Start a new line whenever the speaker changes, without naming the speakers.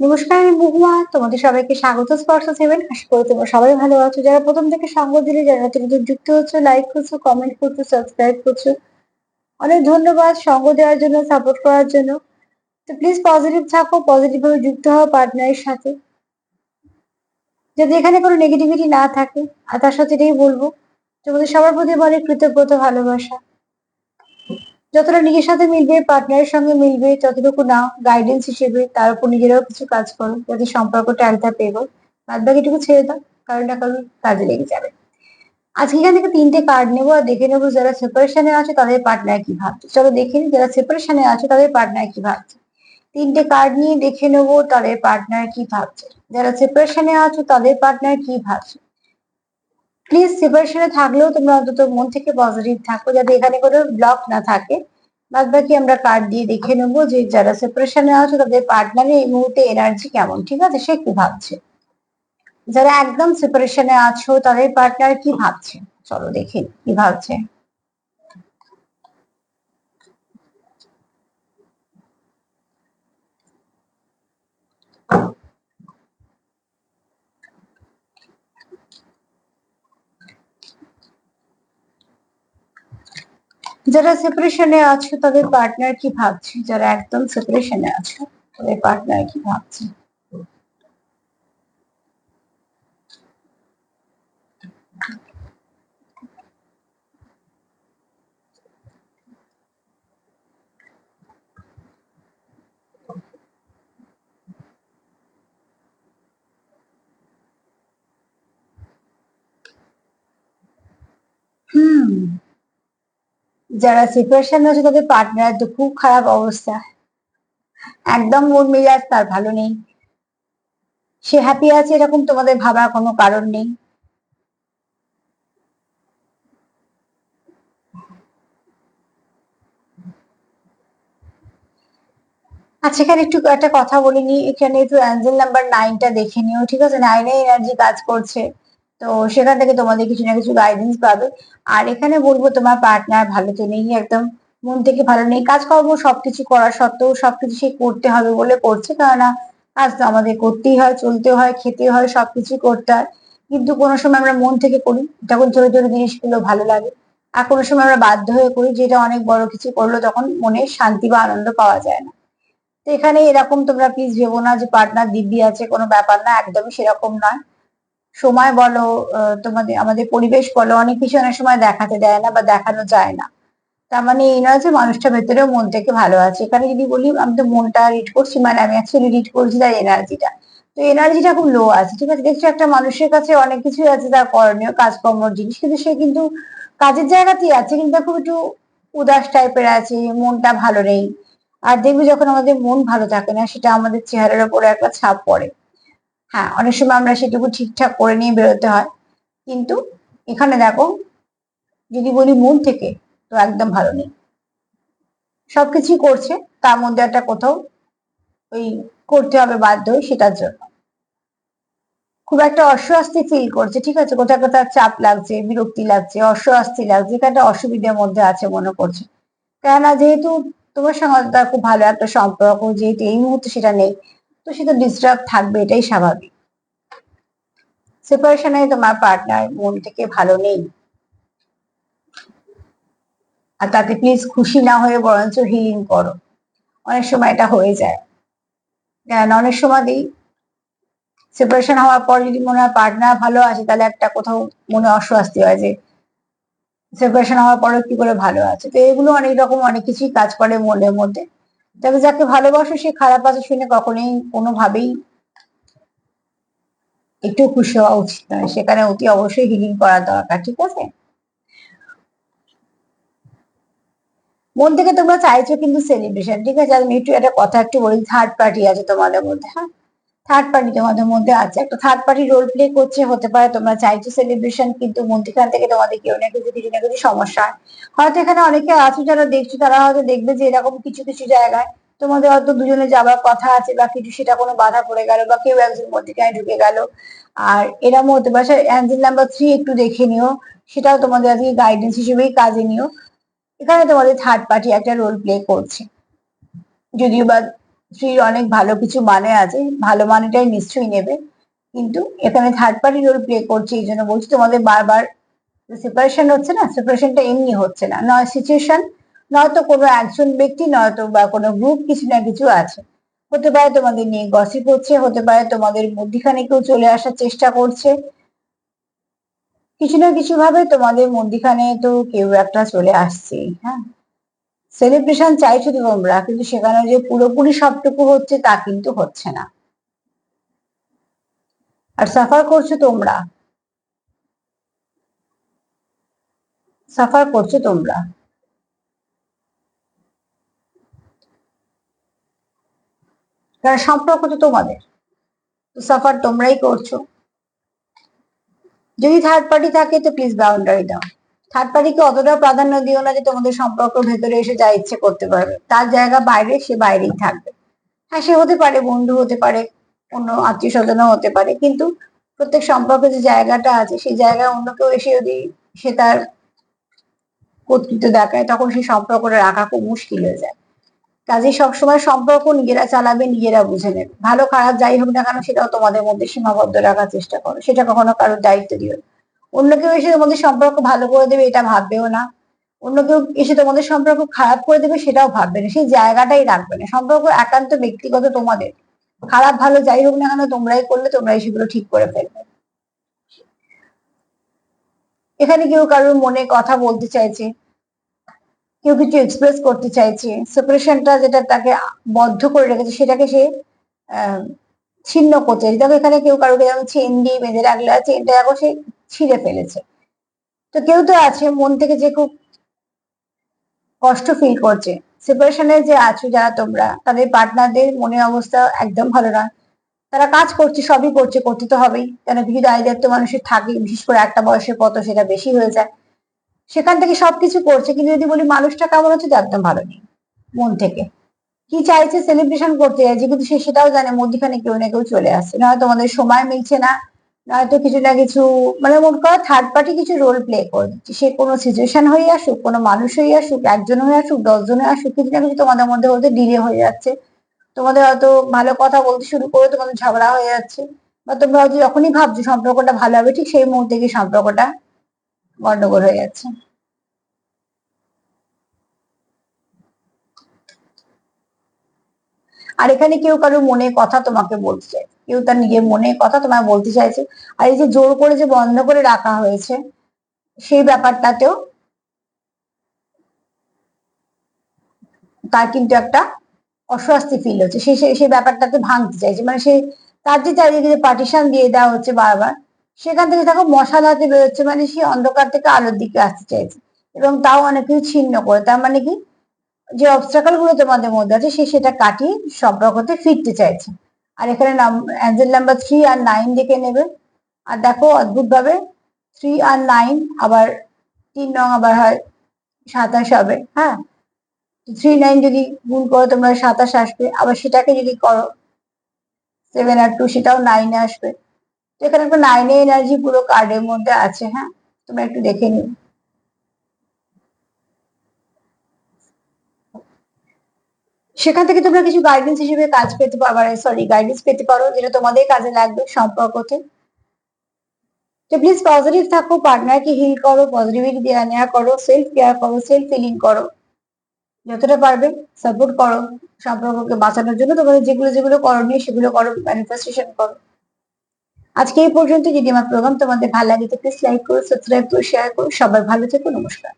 নমস্কার, আমি মহুয়া। তোমাদের সবাইকে স্বাগত স্পর্শ সেভেন। আশা করি তোমরা সবাই ভালো আছো। যারা প্রথম থেকে সঙ্গ দিলে, যারা নতুন নতুন যুক্ত হচ্ছে লাইক করছ কমেন্ট করছ সাবস্ক্রাইব করছ, অনেক ধন্যবাদ সঙ্গ দেওয়ার জন্য সাপোর্ট করার জন্য। তো প্লিজ পজিটিভ থাকো পজিটিভ ভাবে যুক্ত হও পার্টনারের সাথে। যদি এখানে কোনো নেগেটিভিটি না থাকে, আর তার সাথে এটাই বলব, তোমাদের সবার প্রতি বলে কৃতজ্ঞতা, ভালোবাসা। যতটা নিজের সাথে মিলবে পার্টনারের সঙ্গে মিলবে ততটুকু নাও গাইডেন্স হিসেবে তার উপর নিজেরাও কিছু কাজ করো যাতে সম্পর্কটা একটা পেগো বাদ বাকিটুকু ছেড়ে দাও, কারণ না কারণ কাজে লেগে যাবে। আজকে এখান থেকে তিনটে কার্ড নেব আর দেখে নেব যারা সেপারেশনে আছে, তাদের পার্টনার কি ভাবছে। চলো দেখে নিই, যারা সেপারেশনে আছে, তাদের পার্টনার কি ভাবছে। তিনটে কার্ড নিয়ে দেখে নেব তাদের পার্টনার কি ভাবছে। যারা সেপারেশনে আছো, তাদের পার্টনার কি ভাবছে। প্লিজ সেপারেশনে থাকলেও তোমরা অন্তত মন থেকে পজিটিভ থাকো, যাতে এখানে কোনো ব্লক না থাকে। বাদ বাকি আমরা কার্ড দিয়ে দেখে নেব যে যারা সেপারেশনে আছো, তাদের পার্টনারের এই মুহূর্তে এনার্জি কেমন, ঠিক আছে? সে কি ভাবছে? যারা একদম সেপারেশনে আছো, তাদের পার্টনার কি ভাবছে? চলো দেখি, কি ভাবছে? যারা সেপারেশনে আছো, তাদের পার্টনার কি ভাবছে? যারা একদম সেপারেশনে আছো, তাদের পার্টনার কি ভাবছে? হুম। যারা সেপারেশন আছে, তাদের পার্টনার তো খুব খারাপ অবস্থা। একদম মন মেজাজ তার ভালো নেই। সে হ্যাপি আছে এরকম তোমাদের ভাবার কোনো কারণ নেই। আচ্ছা এখানে একটু একটা কথা বলে নি এখানে একটু অ্যাঞ্জেল নাম্বার নাইনটা দেখে নিও, ঠিক আছে? নাইনে এনার্জি কাজ করছে। তো সেখান থেকে তোমাদের কিছু না কিছু গাইডেন্স পাবে। আর এখানে বলব তোমার পার্টনার ভালো তো নেই, একদম মন থেকে ভালো নেই। কাজকর্ম সবকিছু করা সত্ত্বেও সবকিছু সে করতে হবে বলে করছে, কেননা কাজ তো আমাদের করতেই হয় চলতে হয় খেতে হয়, সবকিছু করতে হয়। কিন্তু কোনো সময় আমরা মন থেকে করি, যখন ছোট ছোট জিনিসগুলো ভালো লাগে, আর কোনো সময় আমরা বাধ্য হয়ে করি যেটা অনেক বড় কিছু করল, তখন মনে শান্তি বা আনন্দ পাওয়া যায় না। তো এখানে এরকম তোমরা প্লিজ ভেবো না যে পার্টনার দিব্যি আছে, কোনো ব্যাপার না, একদমই সেরকম নয়। সময় বলো তোমাদের, আমাদের পরিবেশ বলো, অনেক কিছু অনেক সময় দেখাতে দেয় না বা দেখানো যায় না। তার মানে এই নয় যে মানুষটা ভেতরেও মন থেকে ভালো আছে। এখানে যদি বলি, আমি তো মনটা রিড করছি মানে আমি অ্যাকচুয়ালি রিড করছি তার এনার্জিটা তো এনার্জিটা খুব লো আছে, ঠিক আছে? দেখছ একটা মানুষের কাছে অনেক কিছুই আছে, তার করণীয় কাজকর্মর জিনিস, কিন্তু সে কিন্তু কাজের জায়গাতেই আছে, কিন্তু খুব একটু উদাস টাইপের আছে, মনটা ভালো নেই। আর দেখবি যখন আমাদের মন ভালো থাকে না, সেটা আমাদের চেহারার উপরে একটা ছাপ পড়ে। হ্যাঁ অনেক সময় আমরা সেটুকু ঠিকঠাক করে নিয়ে বেরোতে হয়। কিন্তু এখানে দেখো, যদি বলি মন থেকে, তো একদম ভালো নেই। সবকিছুই করছে, তার মধ্যে একটা কোথাও ওই করতে হবে বাধ্য সেটার জন্য। খুব একটা অস্বস্তি ফিল করছে, ঠিক আছে? কোথাও কোথাও চাপ লাগছে, বিরক্তি লাগছে, অস্বস্তি লাগছে একটা অসুবিধার মধ্যে আছে মনে করছে। কেননা যেহেতু তোমার সঙ্গে খুব ভালো একটা সম্পর্ক, যেহেতু এই মুহূর্তে সেটা নেই তো সে তো ডিস্টার্ব থাকবে, এটাই স্বাভাবিক। সেপারেশনে তোমার পার্টনার মন থেকে ভালো নেই। আর তাতে প্লিজ খুশি না হয়ে বরঞ্চ হিলিং করো। অনেক সময় এটা হয়ে যায়। কারণ অনেক সময় সেপারেশন হওয়ার পর যদি মনে হয় পার্টনার ভালো আছে, তাহলে একটা কোথাও মনে অস্বস্তি হয় যে সেপারেশন হওয়ার পরে কি করে ভালো আছে? তো এগুলো অনেক রকম অনেক কিছুই কাজ করে মনের মধ্যে। তবে যাকে ভালোবাসো, সে খারাপ আছে শুনে কখনোই কোনোভাবেই একটু খুশি হওয়া উচিত নয়। সেখানে অতি অবশ্যই হিলিং করা দরকার, ঠিক আছে? মন থেকে তোমরা চাইছো কিন্তু সেলিব্রেশন ঠিক আছে? আমি একটু একটা কথা একটু বলি থার্ড পার্টি আছে তোমাদের মধ্যে হ্যাঁ? থার্ড পার্টি তোমাদের মধ্যে আছে। একটা থার্ড পার্টি রোল প্লে করছে, হতে পারে তোমরা চাইছো সেলিব্রেশন কিন্তু মধ্যখান থেকে তোমাদের কেউ না কিছু কিছু না কিছু সমস্যা হয়তো এখানে অনেকে আছো যারা দেখছ, তারা হয়তো দেখবে যে এরকম কিছু কিছু জায়গায় তোমাদের হয়তো দুজনে যাবার কথা আছে বা কিছু সেটা কোনো বাধা পড়ে গেল বা কেউ একজন মধ্যখানে ঢুকে গেল। আর এরম হতে পারে অ্যাঞ্জেল নাম্বার থ্রি একটু দেখে নিও। সেটাও তোমাদের আজকে গাইডেন্স হিসেবেই কাজে নিও। এখানে তোমাদের থার্ড পার্টি একটা রোল প্লে করছে। যদিও বা স্ত্রীর অনেক ভালো কিছু মানে আছে, ভালো মানেটাই নিশ্চয়ই নেবে। কিন্তু এখানে থার্ড পার্টি রোল প্লে করছে এই জন্য বলছি তোমাদের বারবার সেপারেশন হচ্ছে না সেপারেশনটা এমনি হচ্ছে না। নয় সিচুয়েশন নয়তো কোনো একজন ব্যক্তি নয়তো বা কোনো গ্রুপ কিছু না কিছু আছে। হতে পারে তোমাদের নিয়ে গসিপ হচ্ছে, হতে পারে তোমাদের মধ্যিখানে কেউ চলে আসার চেষ্টা করছে। কিছু না কিছু ভাবে তোমাদের মধ্যিখানে তো কেউ একটা চলে আসছে হ্যাঁ। সেলিব্রেশন চাইছো তো তোমরা, কিন্তু সেখানে যে পুরোপুরি সবটুকু হচ্ছে তা কিন্তু হচ্ছে না। আর সাফার করছ তোমরা। সাফার করছ তোমরা। কারণ সম্পর্ক তো তোমাদের। সাফার তোমরাই করছ। যদি থার্ড পার্টি থাকে তো প্লিজ বাউন্ডারি দাও। থার্ড পার্টিকে অতটা প্রাধান্য দিও না যে তোমাদের সম্পর্ক ভেতরে এসে যা ইচ্ছে করতে পারবে। তার জায়গা বাইরে, সে বাইরেই থাকবে। হ্যাঁ সে হতে পারে, বন্ধু হতে পারে, অন্য আত্মীয় স্বজনও হতে পারে, কিন্তু প্রত্যেক সম্পর্কে যে জায়গাটা আছে, সেই জায়গায় অন্য কেউ এসে যদি সে তার কর্তৃত্ব দেখায়, তখন সেই সম্পর্কটা রাখা খুব মুশকিল হয়ে যায়। কাজে সবসময় সম্পর্ক নিজেরা চালাবে, নিজেরা বুঝে নেবে। ভালো খারাপ যাই হোক না কেন, সেটাও তোমাদের মধ্যে সীমাবদ্ধ রাখার চেষ্টা করো। সেটা কখনো কারোর দায়িত্ব দিও না। অন্য কেউ এসে তোমাদের সম্পর্ক ভালো করে দেবে, এটা ভাববেও না। অন্য কেউ এসে তোমাদের সম্পর্ক খারাপ করে দেবে, সেটাও ভাববে না। সেই জায়গাটাই রাখবে না। সম্পর্ক একান্ত ব্যক্তিগত তোমাদের। খারাপ, ভালো যাই হোক না কেন, তোমরাই করলে, তোমরাই সেগুলো ঠিক করে ফেলবে। এখানে কেউ কারোর মনে কথা বলতে চাইছে, কেউ কিছু এক্সপ্রেস করতে চাইছে সেপারেশনটা যেটা তাকে বদ্ধ করে রেখেছে, সেটাকে সে ছিন্ন করতে চাইছে। দেখো এখানে কেউ কারোকে যেমন চেন দিয়ে বেঁধে রাখলে আছে এটা এখন সে ছিঁড়ে ফেলেছে। তো কেউ তো আছে, মন থেকে যে খুব কষ্ট ফিল করছে। সেপারেশনে যে আছো যারা তোমরা, তাদের পার্টনারদের মনের অবস্থা একদম ভালো নয় তারা কাজ করছে, সবই করছে, করতে তো হবেই। কেন কিছু দায়ী দায়িত্ব মানুষের থাকে, বিশেষ করে একটা বয়সের পর সেটা বেশি হয়ে যায়। সেখান থেকে সবকিছু করছে, কিন্তু যদি বলি মানুষটা কেমন হচ্ছে একদম ভালো নেই, মন থেকে। কি চাইছে সেলিব্রেশন করতে চাইছে, কিন্তু সে সেটাও জানে, মধ্যখানে কেউ না কেউ চলে আসছে। নয় তোমাদের সময় মিলছে না। নয়তো কিছু না কিছু মানে মোট কথা থার্ড পার্টি কিছু রোল প্লে করে। দিচ্ছে সে কোনো সিচুয়েশন হয়ে আসুক, কোনো মানুষ হয়ে আসুক, একজন হয়ে আসুক, দশজন হয়ে আসুক, কিছু না কিছু তোমাদের মধ্যে হতে ডিলে হয়ে যাচ্ছে। তোমাদের হয়তো ভালো কথা বলতে শুরু করে তোমাদের ঝগড়া হয়ে যাচ্ছে। বা তোমরা হয়তো যখনই ভাবছ সম্পর্কটা ভালো হবে, ঠিক সেই মুহূর্তে গিয়ে সম্পর্কটা গন্ডগোল হয়ে যাচ্ছে। আর এখানে কেউ কারোর মনে কথা তোমাকে বলতে চাইছে কেউ তার নিজের মনে কথা তোমায় বলতে চাইছে। আর এই যে জোর করে যে বন্ধ করে রাখা হয়েছে, সেই ব্যাপারটাতেও তার কিন্তু একটা অস্বস্তি ফিল হচ্ছে। সে সেই ব্যাপারটাকে ভাঙতে চাইছে। মানে সে, তার যে চারিদিকে যে পার্টিশন দিয়ে দেওয়া হচ্ছে বারবার, সেখান থেকে দেখো মশাল হাতে বেরোচ্ছে মানে সে অন্ধকার থেকে আলোর দিকে আসতে চাইছে। এবং তাও অনেক কিছু ছিন্ন করে। তার মানে কি? যে অবস্ট্রাকলগুলো তোমাদের মধ্যে আছে, সে সেটা কাটিয়ে সম্পর্কতে ফিরতে চাইছে। আর এখানে অ্যাঞ্জেল নাম্বার থ্রি আর নাইন দেখে নেবে। আর দেখো অদ্ভুত ভাবে থ্রি আর নাইন আবার তিন রং আবার হয় সাতাশ হবে হ্যাঁ? থ্রি নাইন যদি গুণ করো, তোমরা সাতাশ আসবে। আবার সেটাকে যদি করো সেভেন আর টু সেটাও নাইনে আসবে। তো এখানে একটা নাইনে এনার্জি পুরো কার্ডের মধ্যে আছে হ্যাঁ? তোমরা একটু দেখে নিও। সেখান থেকে তোমরা কিছু গাইডেন্স হিসেবে কাজ পেতে পারো সরি গাইডেন্স পেতে পারো যেটা তোমাদের কাজে লাগবে সম্পর্কতে তো প্লিজ পজিটিভ থাকো পার্টনারকে হিল করো পজিটিভিটি দেওয়া নেওয়া করো সেলফ কেয়ার করো সেলফ ফিলিং করো। যতটা পারবে সাপোর্ট করো সম্পর্ককে বাঁচানোর জন্য। তোমাদের যেগুলো যেগুলো করণীয় সেগুলো করো ম্যানিফেস্টেশন করো। আজকে এই পর্যন্ত যদি আমার প্রোগ্রাম তোমাদের ভালো লাগে তো প্লিজ লাইক করো সাবস্ক্রাইব করো শেয়ার করো। সবাই ভালো থেকো, নমস্কার।